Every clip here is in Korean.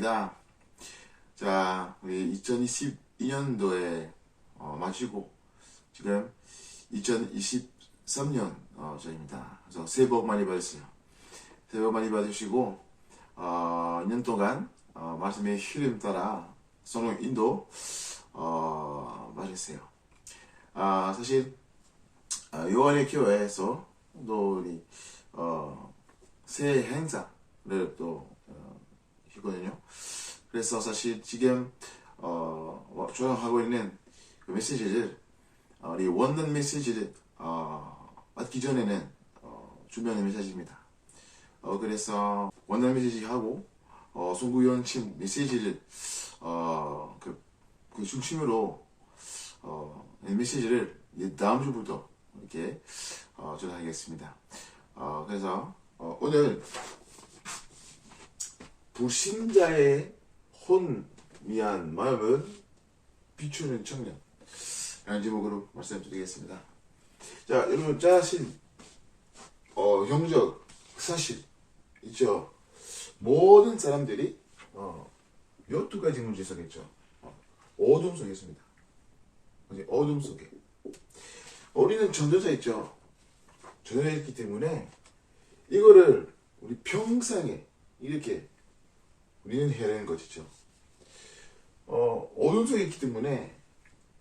시간입니다. 자, 우리 2022년도에 어, 마치고 지금 2023년 어, 전입니다. 그래서 새해 복 많이 받으세요. 새해 복 많이 받으시고 어, 2년 동안 어, 말씀의 흐름 따라 성령 인도 어, 받으세요. 아, 사실 아, 요한의 교회에서 또 우리 어, 새해 행사를 또 어, 했거든요. 그래서 사실 지금 어, 촬영하고 있는 그 메시지를 어, 우리 원단 메시지를 어, 받기 전에는 어, 준비하는 메시지입니다. 어, 그래서 원단 메시지 하고 어, 송구연침 메시지를 어, 그, 그 중심으로 어, 이 메시지를 다음 주부터 이렇게 어, 전하겠습니다. 어, 그래서 어, 오늘 불신자의 혼미한 마음을 비추는 청년 라는 제목으로 말씀드리겠습니다. 자, 여러분 자신 어, 형적 사실 있죠. 모든 사람들이 어, 12가지 문제 속에 있죠. 어, 어둠 속에 있습니다. 어둠 속에. 우리는 전도자 있죠. 전도자 있기 때문에 이거를 우리 평상에 이렇게 우리는 해야 되는 것이죠. 어, 어둠 속에 있기 때문에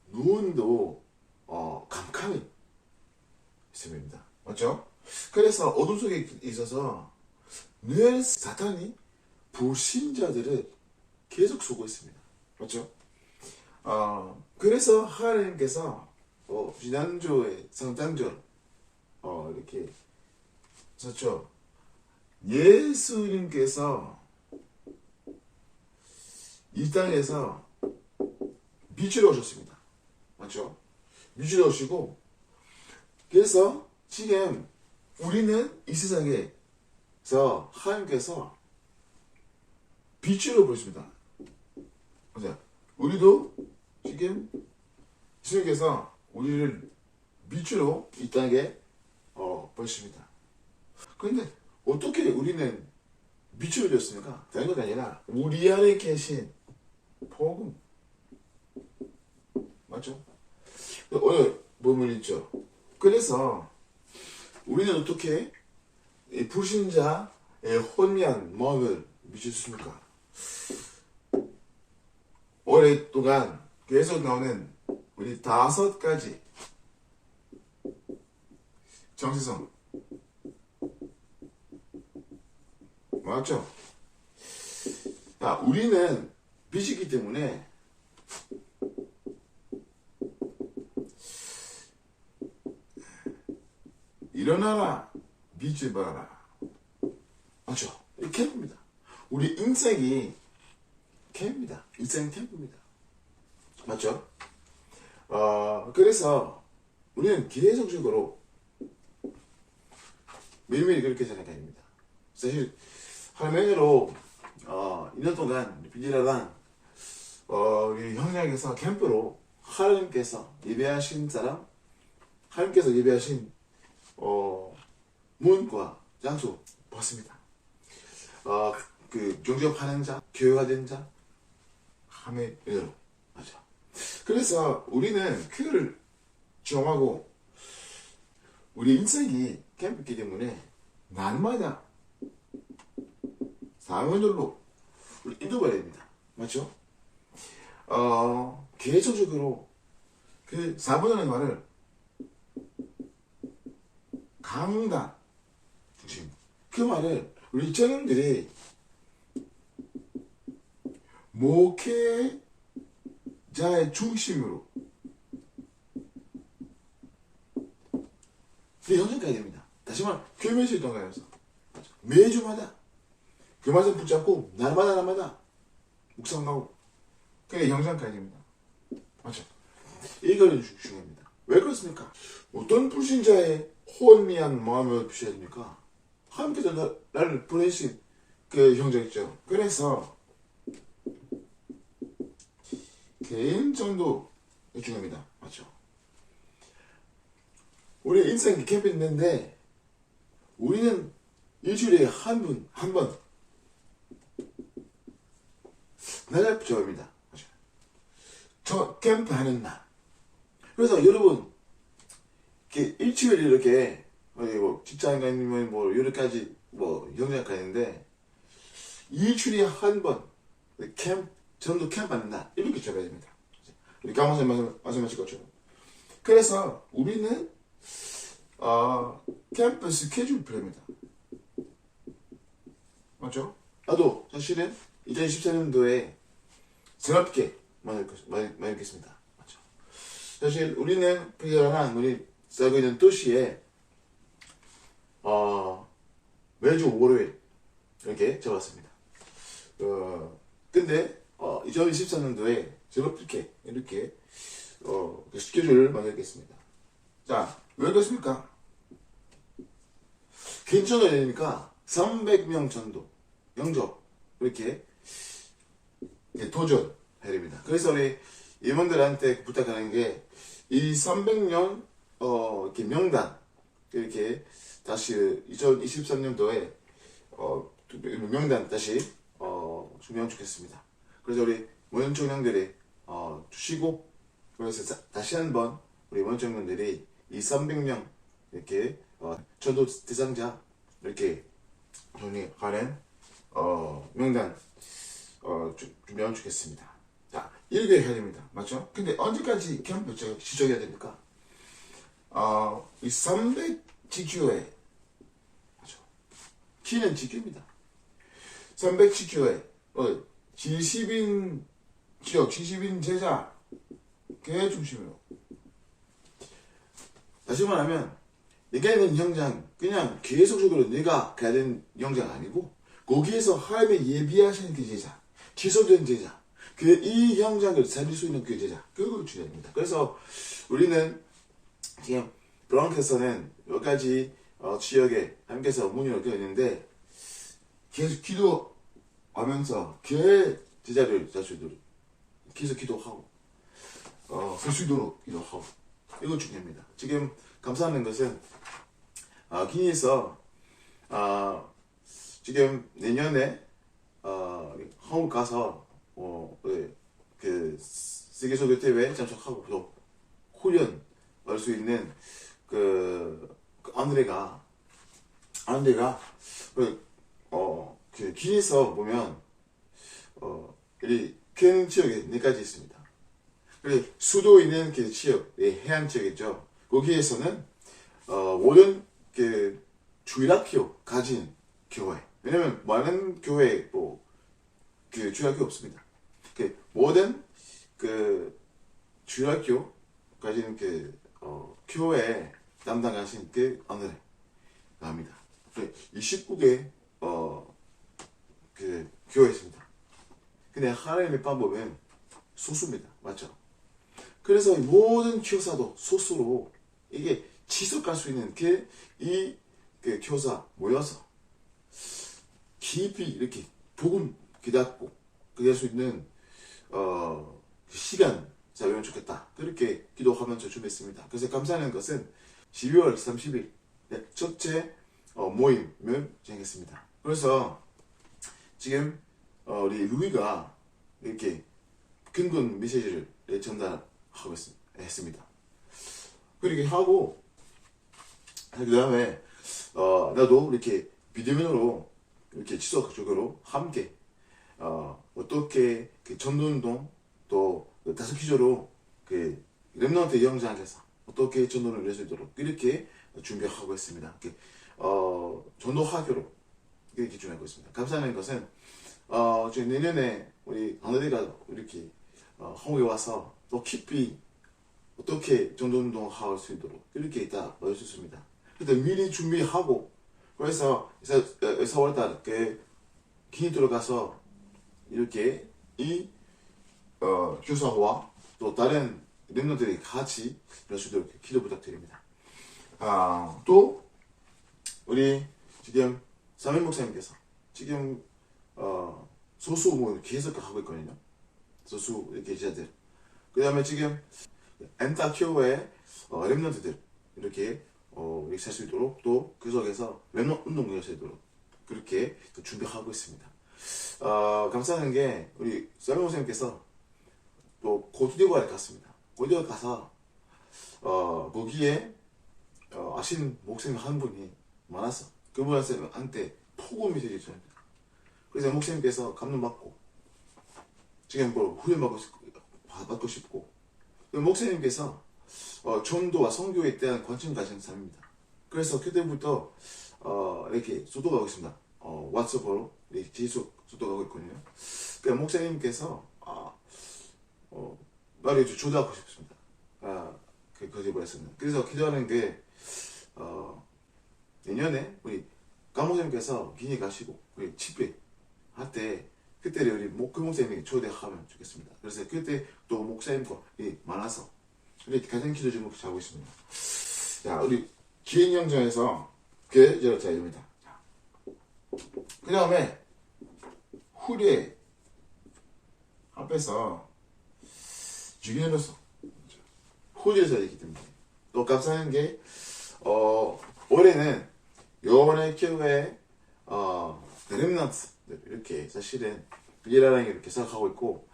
눈도 어, 캄캄히 있습니다. 맞죠? 그래서 어둠 속에 있어서 늘 사탄이 불신자들을 계속 쏘고 있습니다. 맞죠? 어, 그래서 하나님께서 어, 지난주에 성탄절 어, 이렇게 썼죠. 예수님께서 이 땅에서 미치러 오셨습니다. 맞죠? 미치러 오시고 그래서 지금 우리는 이 세상에서 하나님께서 빛으로 보십니다. 맞아요. 우리도 지금 예수님께서 우리를 빛으로 이 땅에 어, 보십니다. 그런데 어떻게 우리는 빛으로 되었습니까? 다른 것 아니라 우리 안에 계신 복음 맞죠? 오늘 본문 있죠. 그래서 우리는 어떻게 이 불신자의 혼미한 마음을 미쳤습니까? 오랫동안 계속 나오는 우리 다섯 가지 정체성 맞죠? 자, 우리는 빛이기 때문에 일어나라 빛을 봐라 맞죠? 이 캠프입니다. 우리 인생이 캠프입니다. 인생 캠프입니다. 맞죠? 어, 그래서 우리는 계속적으로 매일매일 그렇게 살아가야 됩니다. 사실 할머니로 어, 2년 동안 비지라랑 어, 우리 형량에서 캠프로 하나님께서 예배하신 사람 하나님께서 예배하신 어, 문과 장소 봤습니다. 어, 그 경제업하는 자, 교회화된 자, 함의 은혜로 맞아. 그래서 우리는 그를 정하고 우리 인생이 캠프이기 때문에 날마다 상원절로 인도해야 됩니다. 맞죠? 어, 계속적으로 그 4번이라는 말을 강단 중심. 그 말을 우리 청년들이 목회자의 중심으로 그 현실까지 됩니다. 다시 말해 교회에서 동가에서 매주마다 그 말씀 붙잡고 날마다 날마다 묵상하고 그게 영상까지 됩니다. 맞죠? 이거는 주- 중요합니다. 왜 그렇습니까? 어떤 불신자의 혼미한 마음을? 하나님께서 나, 나를 보내신 그 형제 있죠. 그래서 개인 정도 중요합니다. 맞죠? 우리 인생 캠프 있는데 우리는 일주일에 한 분, 한번 내가 저입니다. 저 캠프 하는 날. 그래서 여러분, 이렇게 일주일 이렇게, 뭐 직장 가면 뭐 여러 가지 뭐 영역 가는데, 일주일에 한 번, 캠, 전도 캠프 하는 날, 이렇게 잡아야 됩니다. 우리 말씀, 말씀하신 것처럼. 그래서 우리는, 어, 캠프 스케줄 필요합니다. 맞죠? 나도 사실은 2014년도에 새롭게 만들겠습니다. 맞죠? 사실 우리는 필요한 우리 살고 있는 도시에 어, 매주 월요일 이렇게 잡았습니다. 어, 근데 어, 2024년도에 새롭게 이렇게 어, 그 스케줄을 만들겠습니다. 자, 왜 그렇습니까? 괜찮아야 되니까 300명 정도 영접 이렇게 예, 도전 됩니다. 그래서 우리 임원들한테 부탁하는 게 이 300년 어, 이렇게 명단 이렇게 다시 2023년도에 어, 명단 다시 어, 준비하면 좋겠습니다. 그래서 우리 모현 청년들이 어, 주시고 그래서 자- 다시 한번 우리 모현 청년들이 이 300명 이렇게 어, 전도 대상자 이렇게 정리하는 어, 명단 어, 주- 준비하면 좋겠습니다. 해야 됩니다. 맞죠? 근데 언제까지 캠프 저- 지적해야 됩니까? 어, 이 300GQ에 맞죠? 키는 GQ입니다. 300GQ에 어, 지식인 지역, 지식인 제자 그 중심으로 다시 말하면 내가 있는 영장 그냥 계속적으로 내가 가야 되는 영장 아니고 거기에서 하나님의 예비하시는 그 제자 지속된 제자 그 이 영장을 살릴 수 있는 그 제자 그걸 주입니다 그래서 우리는 지금 브랑크에서는 몇 가지 어, 지역에 함께해서 문의를 있는데 계속 기도하면서 그 제자를 있도록 계속 기도하고 어, 쓸수 있도록 기도하고 이거 중요합니다. 지금 감사하는 것은 아, 기니에서 아, 지금 내년에 어, 한국 가서 어, 네, 그 세계소교 대회 참석하고 또 훈련 할수 있는 그, 그 안드레가 안드레가 그, 어, 그 기니에서 보면 어, 이큰 지역에 네 가지 있습니다. 그리고 수도 있는 그 지역, 예, 해안 지역이죠. 거기에서는 어, 모든 그 주일학교 가진 교회. 왜냐면 많은 교회 뭐그 주일학교 없습니다. 그 모든 그 주일학교 가진 그 어, 교회 담당하신 그 오늘 나옵니다. 29개 어, 그 교회 있습니다. 근데 하나님의 방법은 소수입니다. 맞죠? 그래서 이 모든 교사도 소수로 이게 지속할 수 있는 그이 그 교사 모여서 깊이 이렇게 복음 기닫고 그게 할수 있는 어, 그 시간 잡으면 좋겠다. 그렇게 기도하면서 준비했습니다. 그래서 감사하는 것은 12월 30일 네, 첫째 어, 모임을 진행했습니다. 그래서 지금 어, 우리 루이가 이렇게 근근 메시지를 전달하고 있, 했습니다. 그렇게 하고 그 다음에 어, 나도 이렇게 비대면으로 이렇게 지속적으로 함께 어, 어떻게 그 전도운동 또 다섯 기조로 그 랩런트 영장에서 어떻게 전도를 낼수 있도록 이렇게 준비하고 있습니다. 어, 전도학교로 이렇게 준비하고 있습니다. 감사하는 것은 어, 지금 내년에 우리 아내들가 이렇게 어, 한국에 와서 또 깊이 어떻게 전도운동 할 수 있도록 이렇게 있다 수 있습니다. 그때 미리 준비하고 그래서 4월달 그 기니 들어가서 이렇게 이 어, 교사와 또 다른 랩너들이 같이 이럴 수 있도록 기도 부탁드립니다. 아, 또 우리 지금 사민 목사님께서 지금 어, 소수 뭐 계속 하고 있거든요. 소수 제자들. 그 다음에 지금 엔타키오의 어, 랩런트들 이렇게 어, 이렇게 살수 있도록 또그 속에서 랩런 운동을 할수 있도록 그렇게 또 준비하고 있습니다. 어, 감사하는 게 우리 썰명 선생님께서 또 고두대과를 갔습니다. 고두대과 가서 어, 거기에 어, 아시는 목사님 한 분이 많아서 그분한테 폭음이 되기 전입니다. 그래서 목사님께서 감동 받고 지금 뭐 후회받고 싶고, 받고 싶고 그 목사님께서 어, 전도와 성교에 대한 관심 가진 사람입니다. 그래서 그때부터 어, 이렇게 소독하고 있습니다. 어, 왓츠업으로 계속 소독하고 있거든요. 그 목사님께서 아, 어, 나를 좀 조도하고 싶습니다. 아, 그 거짓말했었는. 그래서 기도하는 게 어, 내년에 우리 강목사님께서 기니 가시고 우리 집회 할 때 그때 우리 목, 그 목사님이 초대하면 좋겠습니다. 그래서 그때 또 목사님과 이 많아서 우리 가정 기도 제목 자고 있습니다. 자, 우리 기행 영정에서 그저 자입니다. 그 다음에 후리에 앞에서 주기로서 후리에서 있기 때문에 또 감사한 게 어, 올해는 요번에 교회 어, 렘넌트 이렇게 사실은 게 이렇게 생각하고 있고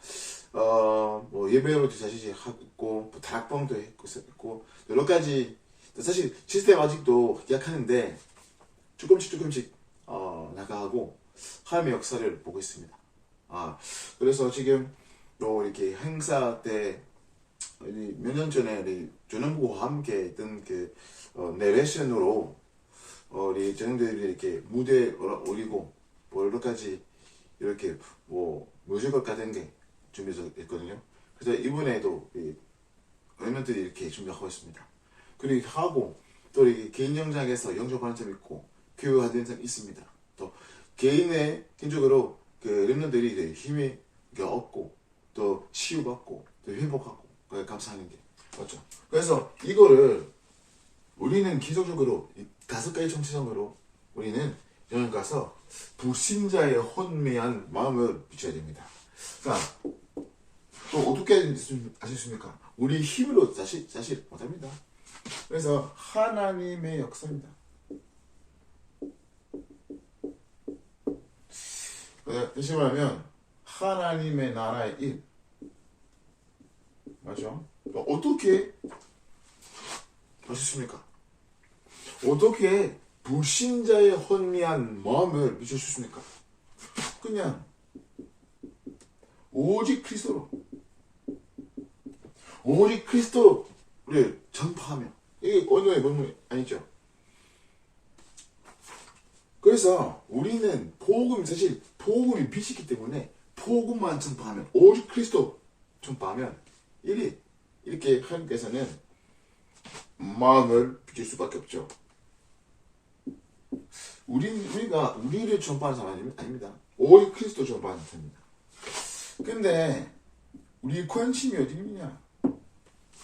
어, 뭐 예배로도 사실 하고 있고 뭐 다락방도 했고 여러 가지 사실 시스템 아직도 약하는데 조금씩 조금씩 어, 나가고 하나님의 역사를 보고 있습니다. 아 그래서 지금 또 이렇게 행사 때 몇 년 전에 우리 전원부와 함께 했던 그 어, 내레션으로 어, 우리 전형들이 이렇게 올라- 올리고 뭐 여러 가지 이렇게 뭐 뮤지컬 같은 게 준비해서 있거든요. 그래서 이번에도 이 랩런들이 이렇게 준비하고 있습니다. 그리고 하고 또 이렇게 개인 영장에서 영접하는 점 있고 교육하는 점 있습니다. 또 개인의 개인적으로 그 랩런들이 이제 힘이 얻고 또 치유받고 또 회복하고 감사하는 게 맞죠. 그래서 이거를 우리는 기적적으로 이 다섯 가지 정체성으로 우리는 여행 가서 불신자의 혼미한 마음을 비춰야 됩니다. 그러니까 또 어떻게 아셨습니까? 우리 힘으로 사실 사실 못합니다. 그래서 하나님의 역사입니다. 다시 말하면 하나님의 나라의 일 맞죠? 어떻게 하셨습니까? 어떻게 불신자의 혼미한 마음을 비춰주십니까? 그냥 오직 그리스도로 오직 그리스도를 전파하며 이게 언어의 본문 아니죠? 그래서 우리는 복음 사실 복음이 빛이기 때문에 복음만 전파하면 오직 그리스도 전파하면 이리 이렇게 하나님께서는 마음을 비칠 수밖에 없죠. 우리 우리가 우리를 전파하는 사람 아닙- 아닙니다. 오직 그리스도 전파하는 사람입니다. 근데 우리 관심이 어디 있느냐?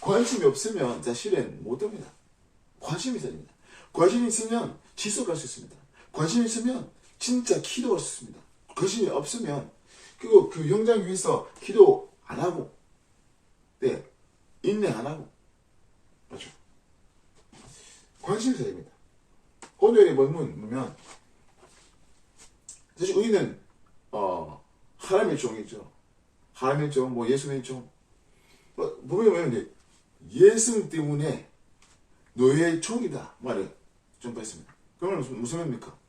관심이 없으면 사실은 못합니다. 관심이 있어야 됩니다. 관심이 있으면 지속할 수 있습니다. 관심이 있으면 진짜 기도할 수 있습니다. 관심이 없으면 그리고 그 현장 위에서 기도 안 하고 네 인내 안 하고 맞죠? 됩니다. 오늘의 본문 보면 사실 우리는 어 하나님의 종이죠. 하나님의 종, 뭐 예수님의 종. 뭐, 보면 이제 예수 때문에 너의 종이다 말을 전파했습니다. 그러면 무슨, 의미입니까?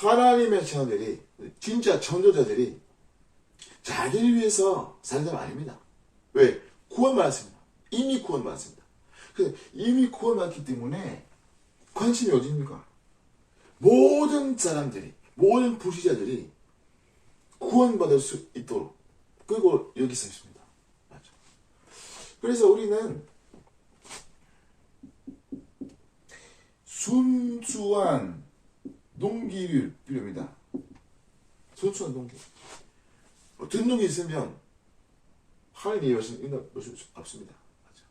하나님의 자녀들이 진짜 전도자들이 자기를 위해서 사는 사람 아닙니다. 왜? 구원 받았습니다. 이미 구원 받았습니다. 그래서 이미 구원받았기 때문에 관심이 어디입니까? 모든 사람들이 모든 불신자들이 구원받을 수 있도록 그리고 여기 서 있습니다. 맞죠? 그래서 우리는 순수한 동기를 필요합니다. 순수한 동기. 어떤 동기 있으면 하나님의 있는 것이 없습니다. 맞죠?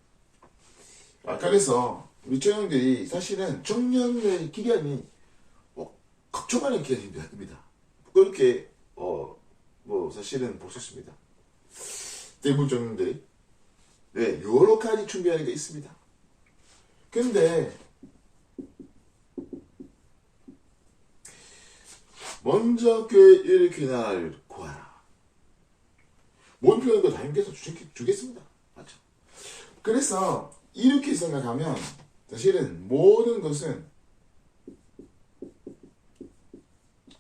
아, 그래서 우리 청년들이 사실은 청년의 기간이 뭐 걱정하는 기간입니다. 그렇게 어 뭐 사실은 볼 수 있습니다. 대부분 청년들이 네 여러 가지 준비하는 게 있습니다. 근데 먼저 교회 일으키는 나라를 구하라. 뭔 거다 힘께서 주겠습니다. 맞죠? 그래서 이렇게 생각하면 사실은 모든 것은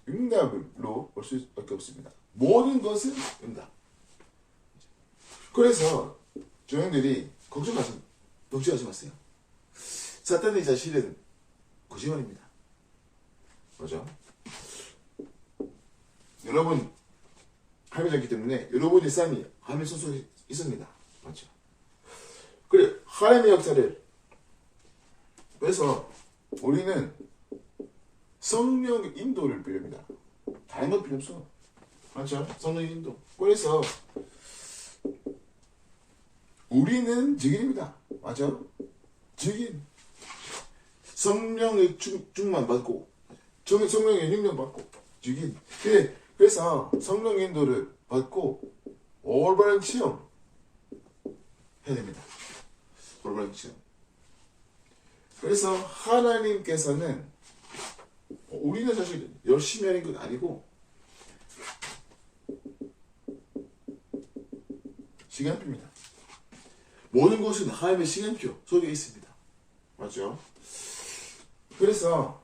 응답으로 볼 수밖에 없습니다. 모든 것은 응답. 그래서 조형들이 걱정하지, 걱정하지 마세요. 사탄이 사실은 거짓말입니다. 맞죠? 여러분, 하나님이기 때문에 여러분의 삶이 하나님 소속에 있습니다. 맞죠? 그래, 하나님의 역사를 그래서 우리는 성령의 인도를 빌립니다. 다른 건 필요 없어. 맞죠? 성령의 인도. 그래서 우리는 증인입니다. 맞죠? 증인. 성령의 충, 충만 받고, 정- 성령의 능력 받고, 증인. 그래, 그래서 성령 인도를 받고, 올바른 시험 해야 됩니다. 올바른 시험. 그래서 하나님께서는 우리는 사실 열심히 하는 건 아니고 시간표입니다. 모든 것은 하나님의 시간표 속에 있습니다. 맞죠? 그래서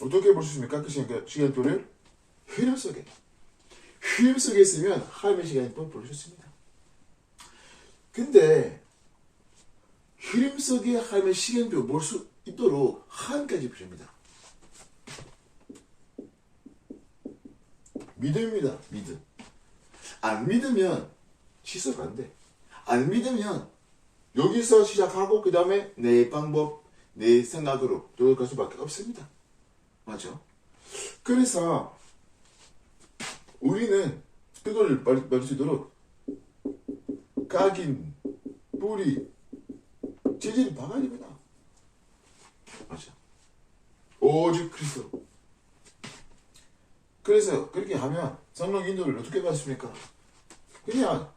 어떻게 볼 수 있습니까? 그 시간, 시간표를 흐름 속에 흐름 속에 있으면 하나님의 시간표 볼수 있습니다. 근데 흐름 속에 하나님의 시간표 볼수 있도록 하나님까지 필요합니다. 믿음입니다. 믿음. 안 믿으면 시속 안 돼. 안 믿으면 여기서 시작하고 그 다음에 내 방법, 내 생각으로 돌아갈 수밖에 없습니다. 맞죠? 그래서 우리는 그걸 말할 수 있도록 각인, 뿌리, 재질 박아야 됩니다. 맞죠? 오직 그리스도. 그래서 그렇게 하면 성령 인도를 어떻게 받습니까? 그냥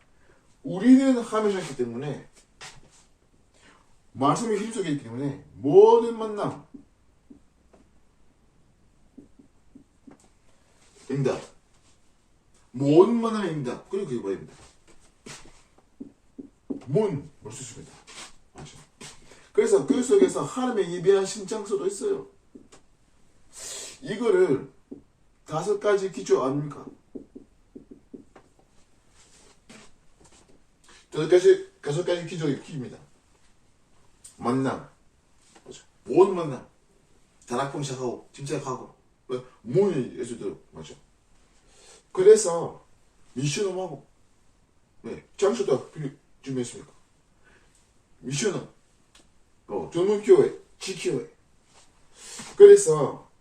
우리는 하면서있기 때문에 말씀이 힘속에 있기 때문에 모든 만남 응답 만남의 응답 그리고 그게 뭐입니다 수 있습니다 맞죠 그래서 그 속에서 하나님의 예배한 신장소도 있어요 이거를 다섯 가지 기초 아닙니까? 다섯 가지, 다섯 가지 기초의 키입니다. 만남. 맞죠? 모든 만남. 단학봉 시작하고, 짐작하고, 문이 예수도, 맞죠? 그래서, 미션을 하고, 네, 장소도 준비했습니까? 미션은, 어, 전문교회, 지교회. 그래서,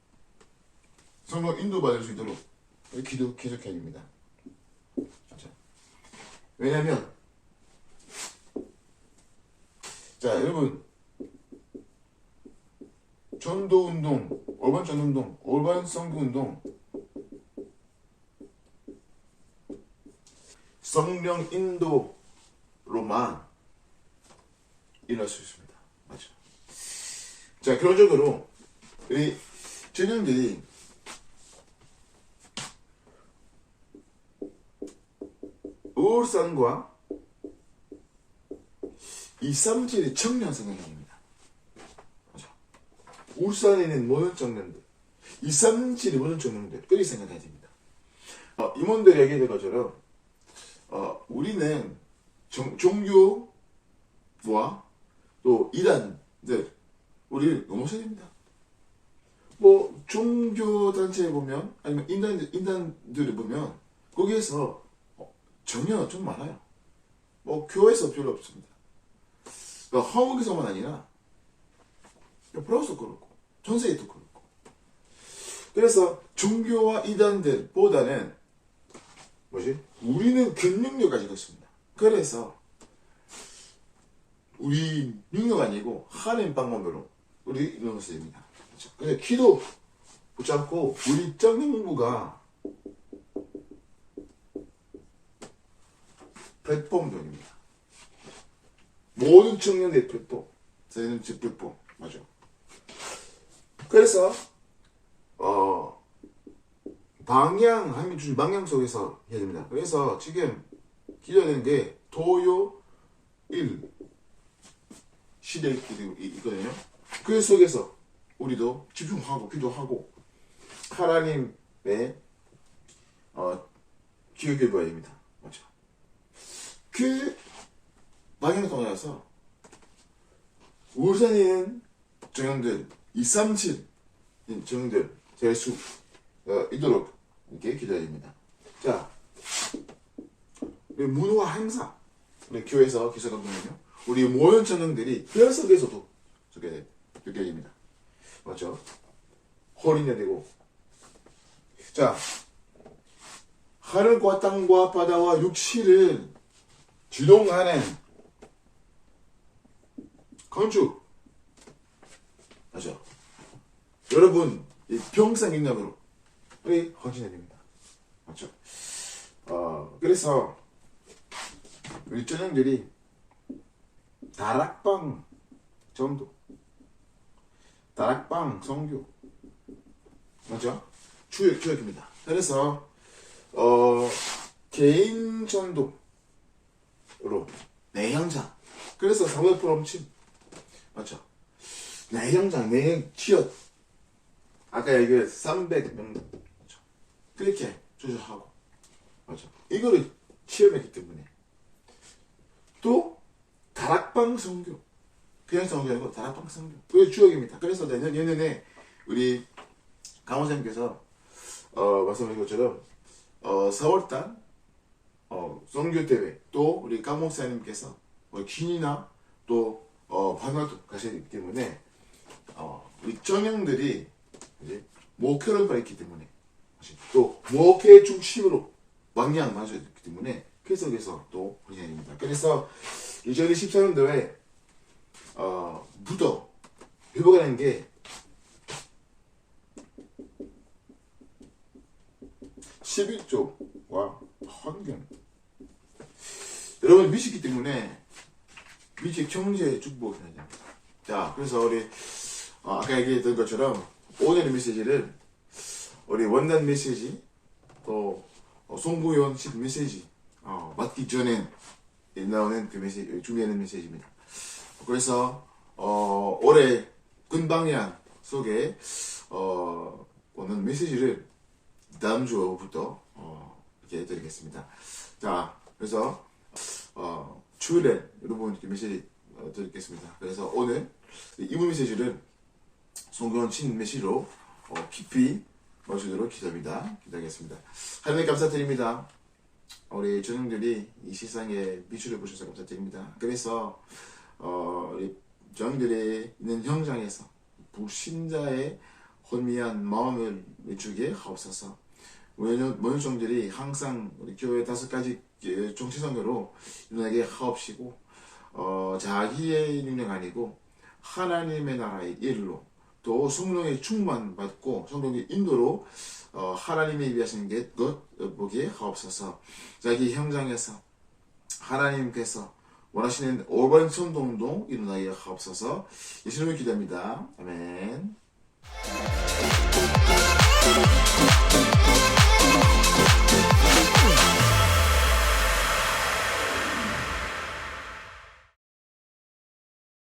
성령 인도받을 수 있도록 기도 계속해야 됩니다. 왜냐면 자 여러분 전도 운동, 올바른 전도 운동, 올바른 성교 운동 성령 인도로만 일어날 수 있습니다. 맞죠? 자 결론적으로 우리 전형들이 울산과 이 삼질이 청년 성향입니다. 울산에 있는 모든 청년들, 이 삼질이 모든 청년들, 그렇게 생각해야 됩니다. 어, 임원들이 얘기한 것처럼, 어, 우리는 정, 종교와 또 이단들, 우리를 넘어서야 됩니다. 뭐, 종교 단체에 보면, 아니면 인단, 인단들을 보면, 거기에서 전혀 좀 많아요. 뭐 교회에서 별로 없습니다. 그러니까 한국에서만 아니라 프랑스도 그렇고 전 세계도 그렇고 그래서 종교와 이단들보다는 뭐지? 우리는 근능력 가지고 있습니다. 그래서 우리 능력 아니고 하나님 방법으로 우리 이런 것을 됩니다. 그렇죠? 근데 기도 붙잡고 우리 정능부가 플랫폼들입니다. 모든 청년의 플랫폼. 저희는 집 플랫폼. 맞아. 그래서, 어, 방향 주신 방향 속에서 해야 됩니다. 그래서 지금 기도하는 게 도요 일 시대 있거든요. 그 속에서 우리도 집중하고 기도하고 하나님의 어, 기억해 봐야 됩니다. 맞죠? 그 방향 통해서 우선인 정형들 237 정형들 될수 어, 있도록 이렇게 기도해야 됩니다. 자, 우리 문화 행사 우리 교회에서 기사감독은요 우리 모든 전형들이 그 속에서도 저게 느껴집니다. 맞죠? 홀인해야 되고 자 하늘과 땅과 바다와 육시를 주동하는 건축 맞죠? 여러분 이 평생 인력으로 우리 헌신해야 됩니다. 맞죠? 어 그래서 우리 전형들이 다락방 전도 다락방 성교 맞죠? 주역 주역입니다. 그래서 어 개인 전도로 내향장 그래서 사회 프롬침 맞죠? 내향장 내 취업 아까 얘기한 300명 맞죠? 그렇게 조절하고 맞죠? 이거를 취업했기 때문에 또 다락방 성교 그냥 성교 아니고 다락방 성교 그게 주역입니다. 그래서 내년 내년에 우리 강원장님께서 어, 말씀하신 것처럼 어, 4월달 어, 성교 대회 또 우리 강 목사님께서 뭐 긴이나 또 어, 반화도 가시기 때문에 어, 우리 정형들이 이제 목표를 가있기 때문에 또 목회 중심으로 방향 맞아야 되기 때문에 계속해서 또 분야입니다. 그래서 2014년도에 어, 부터 회복하는 게 11조와 환경 여러분 미치기 때문에 미치 경제 축복해야 됩니다. 자, 그래서 우리 어, 아까 얘기했던 것처럼 오늘의 메시지를 우리 원단 메시지 또 어, 송구연 십 메시지 어, 맞기 전에 나오는 그 메시지 준비하는 메시지입니다. 그래서 어, 올해 근방향 속에 어, 오는 메시지를 다음 주부터 어, 이렇게 해드리겠습니다. 자, 그래서 어, 주일에 여러분 이렇게 메시지 어, 드리겠습니다. 그래서 오늘 이분 메시지를 송교원 친 메시로 어, 깊이 마주도록 기도합니다. 기도하겠습니다. 하나님 감사드립니다. 우리 주님들이 이 세상에 미출해 보셔서 감사드립니다. 그래서 어, 우리 저들이 있는 현장에서 불신자의 혼미한 마음을 주게 하옵소서. 모든 종들이 항상 우리 교회 다섯 가지 정치선거로 일어나게 하옵시고 어, 자기의 능력 아니고 하나님의 나라의 일로 또 성령의 충만 받고 성령의 인도로 어, 하나님이 위하시는 것 보게 하옵소서. 자기 현장에서 하나님께서 원하시는 올바른 선동도 일어나게 하옵소서. 예수님을 기도합니다. 아멘.